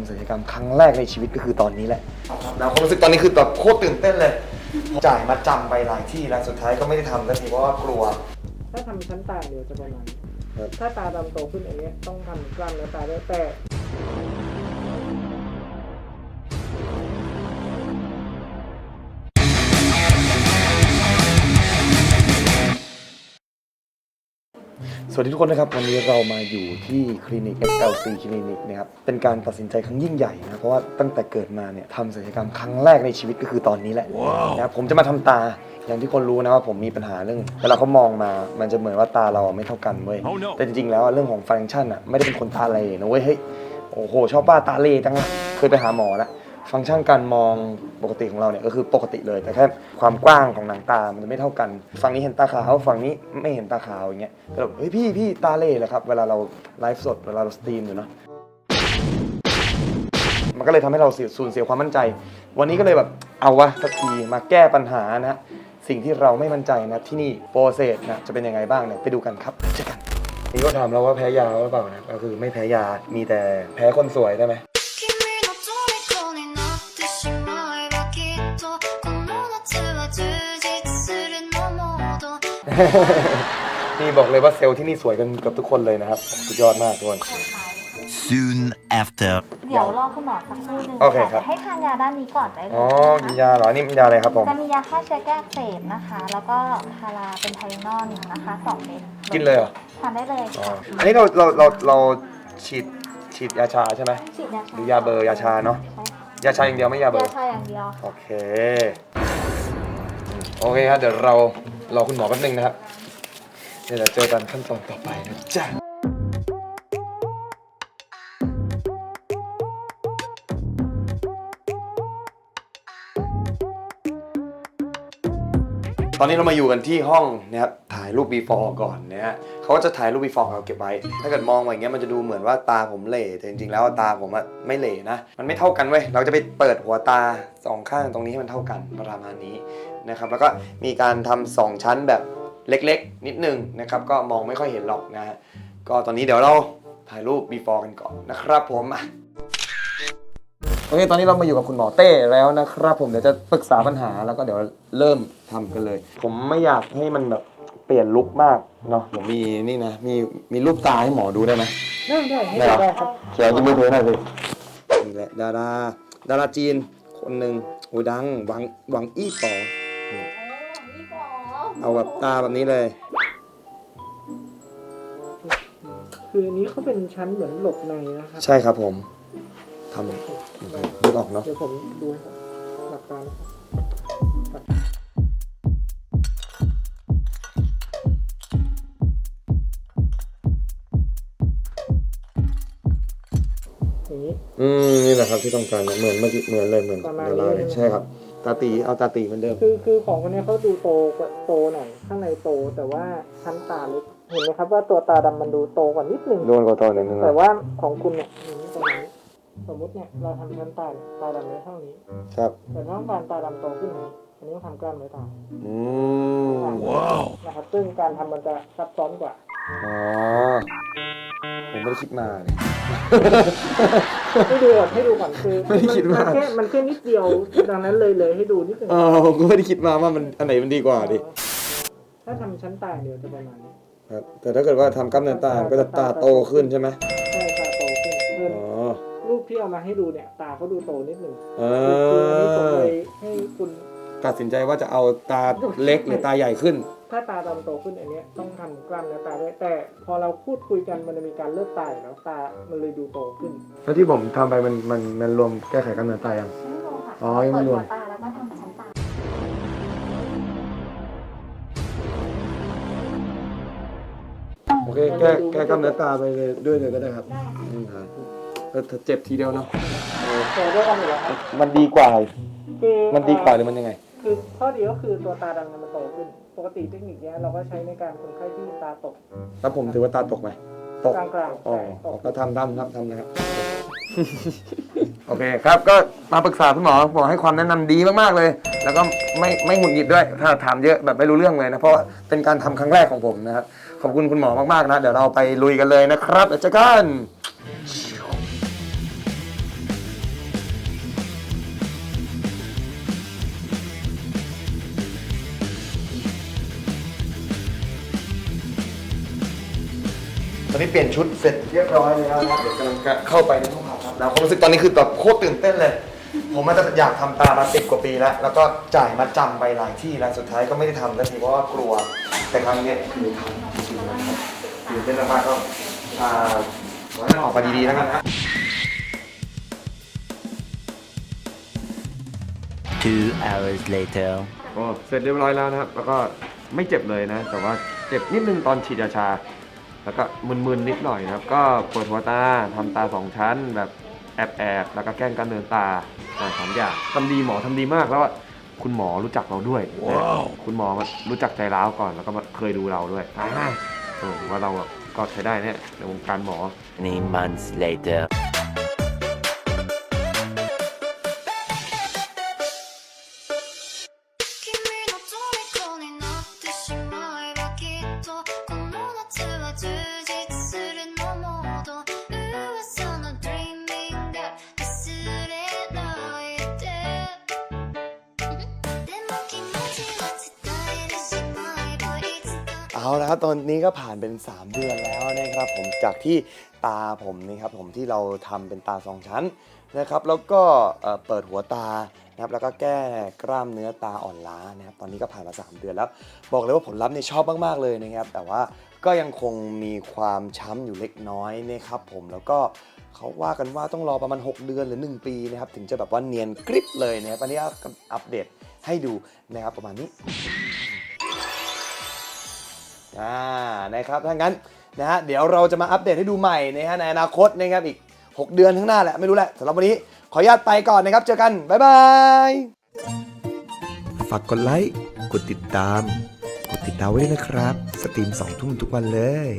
ำศัลยกรรมครั้งแรกในชีวิตก็คือตอนนี้แหละแล้วความรู้สึกตอนนี้คือแบบโคตรตื่นเต้นเลย จ่ายมาจำไปหลายที่แล้วสุดท้ายก็ไม่ได้ทำสักทีเพราะว่ากลัว ถ้าทำชั้นตาเดียวจะประมาณนี้ครับ ถ้าตาดำโตขึ้นอันเนี้ยต้องทำกล้ามเนื้อตาด้วยแต่ สวัสดีทุกคนนะครับ วันนี้เรามาอยู่ที่คลินิก XLC คลินิกนะครับ เป็นการตัดสินใจครั้งยิ่งใหญ่นะ เพราะว่าตั้งแต่เกิดมาเนี่ยทำศัลยกรรมครั้งแรกในชีวิตก็คือตอนนี้แหละนะครับผมจะมาทำตาอย่างที่คนรู้นะว่าผมมีปัญหาเรื่องเวลาเขามองมา มันจะเหมือนว่าตาเราไม่เท่ากันเว้ย Oh no แต่จริงๆแล้วเรื่องของฟังก์ชันอะไม่ได้เป็นคนตาเหลนะเว้ยเฮ้ยโอ้โหชอบบ้าตาเหลจังอะเคยไปหาหมอแล้ว ฟังก์ชันการมองปกติของเราเนี่ยก็คือปกติเลย แต่แค่ความกว้างของหนังตา มันจะไม่เท่ากัน ฝั่งนี้เห็นตาขาว ฝั่งนี้ไม่เห็นตาขาวอย่างเงี้ยก็แบบเฮ้ยพี่พี่ตาเหลเหรอครับ เวลาเราไลฟ์สด เวลาเราสตรีมอยู่เนาะ มันก็เลยทำให้เราเสียสูญเสียความมั่นใจ วันนี้ก็เลยแบบเอาวะสักทีมาแก้ปัญหานะสิ่งที่เราไม่มั่นใจนะที่นี่โปรเซสนะจะเป็นยังไงบ้างเนี่ยไปดูกันครับเจอกันนี่ก็ถามเราว่าแพ้ยาหรือเปล่านะก็คือไม่แพ้ยา มีแต่แพ้คนสวยได้ไหม นี่บอกเลยว่าเซลล์ที่นี่สวยกันเกือบทุกคนเลยนะครับสุดยอดมากทุกคน Soon after. เดี๋ยวรอคุณหมอสักครู่หนึงโอเคครับจะให้ทานยาด้านนี้ก่อนได้เลยอ๋อนะคะกินยาเหรอนี่มันยาอะไรครับผม จะมียาฆ่าเชื้อแก้อักเสบนะคะ แล้วก็พาราเป็นไทนอนนะคะสองเม็ดกินเลยเหรอทานได้เลยอ๋อค่ะอันนี้เราเราเราเราฉีดฉีดยาชาใช่ไหมฉีดยาหรือยาเบอร์ยาชาเนาะใช่ค่ะยาชาอย่างเดียวไม่ยาเบอร์ยาชาอย่างเดียว โอเค โอเคครับเดี๋ยวเรา รอคุณหมอแป๊บนึงนะครับ เดี๋ยวเราเจอกันขั้นตอนต่อไปนะจ๊ะตอนนี้เรามาอยู่กันที่ห้องนะครับถ่ายรูป before ก่อนนะฮะเขาก็จะถ่ายรูป before ของเราเก็บไว้ ถ้าเกิดมองมาอย่างเงี้ยมันจะดูเหมือนว่าตาผมเหล่แต่จริงๆแล้วตาผมอะไม่เหล่นะ มันไม่เท่ากันเว้ย เราจะไปเปิดหัวตาสองข้างตรงนี้ให้มันเท่ากันประมาณนี้ นะครับแล้วก็มีการทำสองชั้นแบบเล็กๆ นิดนึงนะครับก็มองไม่ค่อยเห็นหรอกนะฮะก็ตอนนี้เดี๋ยวเราถ่ายรูป before กันก่อนนะครับผมอะโอเคตอนนี้เรามาอยู่กับคุณหมอเต้แล้วนะครับผมเดี๋ยวจะปรึกษาปัญหาแล้วก็เดี๋ยวเริ่มทำกันเลย ผมไม่อยากให้มันแบบเปลี่ยนลุคมากเนาะผมมีนี่นะมีมีรูปตาให้หมอดูได้ไหมได้ได้ให้ได้ดูเหรอได้ครับเขียวจะมือถือหน่อยสินี่แหละดาราดาราจีนคนหนึ่งโอ้ยดังหวังหวังอี้ป๋อ เอาแบบตาแบบนี้เลย คืออันนี้เขาเป็นชั้นเหมือนหลบในนะครับใช่ครับผมทำนึกออกเนาะเดี๋ยวผมดูให้ครับหลักการนะครับอย่างนี้ อืมนี่แหละครับที่ต้องการนะเหมือนเมื่อกี้เหมือนเลยเหมือนประมาณดาราเลยนี้ใช่ครับ ตาตีเอาตาตีเหมือนเดิม คือคือของคนนี้เขาดูโตกว่าโตหน่อยข้างในโตแต่ว่าชั้นตาเล็กเห็นไหมครับว่าตัวตาดำมันดูโตกว่านิดนึงโดนกว่าตอนนึงแต่นะว่าของคุณเนี่ยอย่างนี้ตรงนี้สมมุติเนี่ยเราทำชั้นตาเนี่ยตาดำไว้เท่านี้ ครับ แต่ถ้าต้องการตาดำโตขึ้นนี้อันนี้ต้องทำกล้ามเนื้อตาอืม Wow. นะครับซึ่งการทำมันจะซับซ้อนกว่า อ๋อผม ไม่ได้คิดมาเลยให้ดูก่อนให้ดูก่อนคือไม่ได้คิดว่านแค่มันแค่นิดเดียวดังนั้นเลยเลยให้ดูนิดนึงเออผมก็ไม่ได้คิดมาว่ามันอันไหนมันดีกว่าดิถ้าทำชั้นตาเดียวจะประมาณนี้ครับแต่ถ้าเกิดว่าทำกล้ามเนื้อตามันก็จะตาโตขึ้นใช่ไหมใช่ตาโตขึ้นเพิ่มอ๋อรูปที่เอามาให้ดูเนี่ย ตาเขาดูโตนิดนึงเอคืออันนี้ผมอเลยให้คุณ ตัดสินใจว่าจะเอาตาเล็กหรือตาใหญ่ขึ้น ถ้าตาดำโตขึ้นอันเนี้ยต้องทำกล้ามเนื้อตาด้วยแต่พอเราพูดคุยกันมันจะมีการเลือกตาอยู่แล้วตามันเลยดูโตขึ้น แล้วที่ผมทำไปมันมันมันรวมแก้ไขกล้ามเนื้อตายัง ไม่รวมค่ะอ๋อยังไม่รวม เปิดหัตาแล้วก็ทำชั้นตา โอเคแก้แก้กล้ามเนื้อตาไปเลยด้วยเลยก็ได้ครับอืมครับเออถ้าเจ็บทีเดียวเนาะโตด้วยกันอยู่แล้วครับมันดีกว่า คือมันดีกว่าหรือมันยังไง คือข้อดีก็คือตัวตาดำเนี่ยมันโตขึ้น ปกติเทคนิคเนี้ยเราก็ใช้ในการคนไข้ที่ตาตกแล้วผมถือว่าตาตกไหมตกกลางๆอ๋อใช่ตก ก็ทำทำครับทำนะครับ โอเคครับ ก็มาปรึกษาคุณหมอบอกให้ความแนะนำดีมากๆเลย แล้วก็ไม่ไม่หงุดหงิดด้วย ถ้าถามเยอะแบบไม่รู้เรื่องเลยนะ เพราะว่าเป็นการทำครั้งแรกของผมนะครับ ขอบคุณคุณหมอมากๆนะ เดี๋ยวเราไปลุยกันเลยนะครับเดี๋ยวเจอกัน ตอนนี้เปลี่ยนชุดเสร็จเรียบร้อยแล้วนะครับเดี๋ยวกำลังจะเข้าไปในห้องผ่าตัดแล้วความรู้สึกตอนนี้คือแบบโคตรตื่นเต้นเลย ผมมันจะอยากทำตามาสิบกว่าปีแล้ว แล้วก็จ่ายมาจำไปหลายที่แล้วสุดท้ายก็ไม่ได้ทำสักทีเพราะว่ากลัว แต่ครั้งเนี้ยคือทำจริงๆนะครับตื่นเต้นมากๆก็อ่าขอให้มันออกมาดีๆแล้วกันนะ Two hours later. ก็เสร็จเรียบร้อยแล้วนะครับ แล้วก็ไม่เจ็บเลยนะ แต่ว่าเจ็บนิดนึงตอนฉีดยาชา แล้วก็มึนๆนิดหน่อยนะครับ ก็ปวดหัวตาทำตาสองชั้น แบบแอบๆแล้วก็แกล้งกันเดินตาอ่าสามอย่างทำดีหมอทำดีมากแล้วอะคุณหมอรู้จักเราด้วยนะคุณหมอมารู้จักใจร้าวก่อนแล้วก็มาเคยดูเราด้วยอ่าเออว่าเราอะก็ใช้ได้เนี่ยในวงการหมอ Many months later. เอาละครับตอนนี้ก็ผ่านเป็น 3 เดือนแล้วนะครับผมจากที่ตาผมนี่ครับผมที่เราทำเป็นตาสองชั้นนะครับแล้วก็เปิดหัวตานะครับแล้วก็แก้กล้ามเนื้อตาอ่อนล้านะครับตอนนี้ก็ผ่านมา 3 เดือนแล้ว บอกเลยว่าผลลัพธ์เนี่ยชอบมากๆเลยนะครับ แต่ว่าก็ยังคงมีความช้ำอยู่เล็กน้อยนะครับผมแล้วก็เขาว่ากันว่าต้องรอประมาณ 6 เดือนหรือ 1 ปีนะครับถึงจะแบบว่าเนียนกริบเลยนะครับอันนี้ก็อัปเดตให้ดูนะครับประมาณนี้ อ่านะครับถ้างั้นนะฮะเดี๋ยวเราจะมาอัปเดตให้ดูใหม่นะฮะในอนาคตนะครับอีก 6 เดือนข้างหน้าแหละไม่รู้แหละสำหรับวันนี้ขออนุญาตไปก่อนนะครับ เจอกัน บ๊ายบาย ฝากกดไลค์ กดติดตาม กดติดดาวไว้ด้วยนะครับ สตรีม2ทุ่มทุกวันเลย